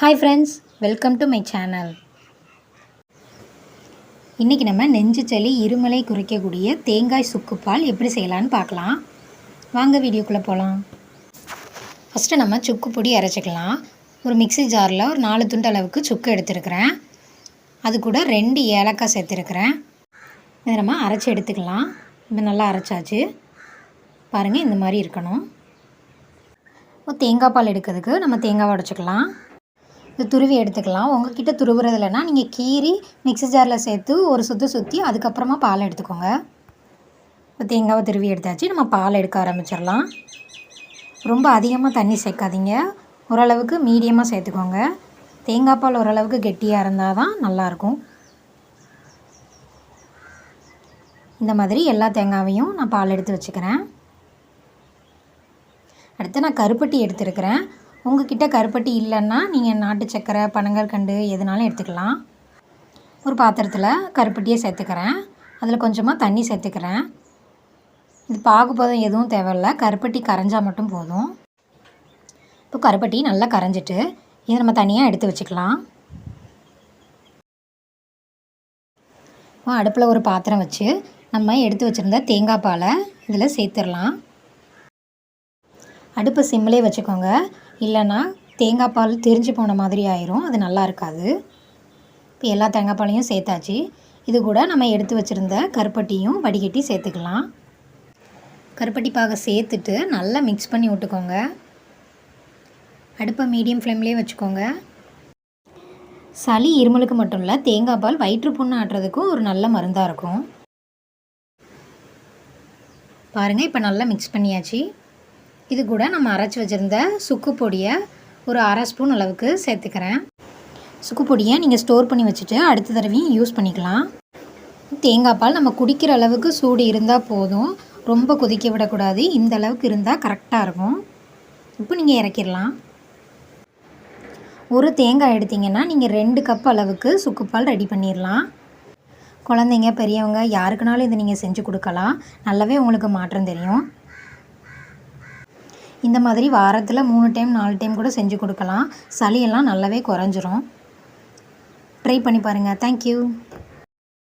Hi friends welcome to my channel இன்றைக்கி நம்ம நெஞ்சு சளி இருமலை குறைக்கக்கூடிய தேங்காய் சுக்குப்பால் எப்படி செய்யலான்னு பார்க்கலாம். வாங்க வீடியோக்குள்ளே போகலாம் ஃபஸ்ட்டு நம்ம சுக்கு பொடி அரைச்சிக்கலாம். ஒரு மிக்ஸி ஜாரில் ஒரு நாலு துண்டு அளவுக்கு சுக்கு எடுத்துருக்கிறேன். அது கூட ரெண்டு ஏலக்காய் சேர்த்துருக்கிறேன். இதை நம்ம அரைச்சி எடுத்துக்கலாம். இப்போ நல்லா அரைச்சாச்சு. பாருங்கள் இந்த மாதிரி இருக்கணும். தேங்காய் பால் எடுக்கிறதுக்கு நம்ம தேங்காவை உடச்சிக்கலாம். இது துருவி எடுத்துக்கலாம். உங்ககிட்ட துருவுறது இல்லைன்னா நீங்கள் கீறி மிக்ஸி ஜாரில் சேர்த்து ஒரு சுற்றி சுற்றி அதுக்கப்புறமா பால் எடுத்துக்கோங்க. இப்போ தேங்காவை துருவி எடுத்தாச்சு. நம்ம பால் எடுக்க ஆரம்பிச்சிடலாம். ரொம்ப அதிகமாக தண்ணி சேர்க்காதீங்க. ஓரளவுக்கு மீடியமாக சேர்த்துக்கோங்க. தேங்காய் பால் ஓரளவுக்கு கெட்டியாக இருந்தால் தான் நல்லாயிருக்கும். இந்த மாதிரி எல்லா தேங்காவையும் நான் பால் எடுத்து வச்சுக்கிறேன். அடுத்து நான் கருப்பட்டி எடுத்துருக்கிறேன். உங்ககிட்ட கருப்பட்டி இல்லைன்னா நீங்கள் நாட்டு சக்கரை பனங்கற்கண்டு எதுனாலும் எடுத்துக்கலாம். ஒரு பாத்திரத்தில் கருப்பட்டியை சேர்த்துக்கிறேன். அதில் கொஞ்சமாக தண்ணி சேர்த்துக்கிறேன். இது பாகுபதம் எதுவும் தேவையில்ல. கருப்பட்டி கரைஞ்சால் மட்டும் போதும். இப்போ கருப்பட்டி நல்லா கரைஞ்சிட்டு இதை நம்ம தனியாக எடுத்து வச்சுக்கலாம். அடுப்பில் ஒரு பாத்திரம் வச்சு நம்ம எடுத்து வச்சுருந்த தேங்காய் பாலை இதில் சேர்த்துடலாம். அடுப்பு சிம்மிலே வச்சுக்கோங்க. இல்லைன்னா தேங்காய் பால் திரிஞ்சு போன மாதிரி ஆயிரும். அது நல்லா இருக்காது. இப்போ எல்லா தேங்காய் பாலையும் சேர்த்தாச்சு. இது கூட நம்ம எடுத்து வச்சுருந்த கருப்பட்டியும் வடிகட்டி சேர்த்துக்கலாம். கருப்பட்டி பாகை சேர்த்துட்டு நல்லா மிக்ஸ் பண்ணி விட்டுக்கோங்க. அடுப்பை மீடியம் ஃப்ளேம்லேயே வச்சுக்கோங்க. சளி இருமலுக்கு மட்டும் இல்லை தேங்காய் பால் வயிற்று புண்ணு ஆட்டுறதுக்கும் ஒரு நல்ல மருந்தாக இருக்கும். பாருங்கள் இப்போ நல்லா மிக்ஸ் பண்ணியாச்சு. இது கூட நம்ம அரைச்சி வச்சுருந்த சுக்கு பொடியை ஒரு அரை ஸ்பூன் அளவுக்கு சேர்த்துக்கிறேன். சுக்கு பொடியை நீங்கள் ஸ்டோர் பண்ணி வச்சுட்டு அடுத்த தடவையும் யூஸ் பண்ணிக்கலாம். தேங்காய் பால் நம்ம குடிக்கிற அளவுக்கு சூடு இருந்தால் போதும். ரொம்ப கொதிக்க விடக்கூடாது. இந்த அளவுக்கு இருந்தால் கரெக்டாக இருக்கும். இப்போ நீங்கள் இறக்கிடலாம். ஒரு தேங்காய் எடுத்திங்கன்னா நீங்கள் ரெண்டு கப் அளவுக்கு சுக்குப்பால் ரெடி பண்ணிடலாம். குழந்தைங்க பெரியவங்க யாருக்குனாலும் இதை நீங்கள் செஞ்சு கொடுக்கலாம். நல்லாவே உங்களுக்கு மாற்றம் தெரியும். இந்த மாதிரி வாரத்தில் மூணு டைம் நாலு டைம் கூட செஞ்சு கொடுக்கலாம். சளியெல்லாம் நல்லாவே குறைஞ்சிரும். ட்ரை பண்ணி பாருங்கள் தேங்க்யூ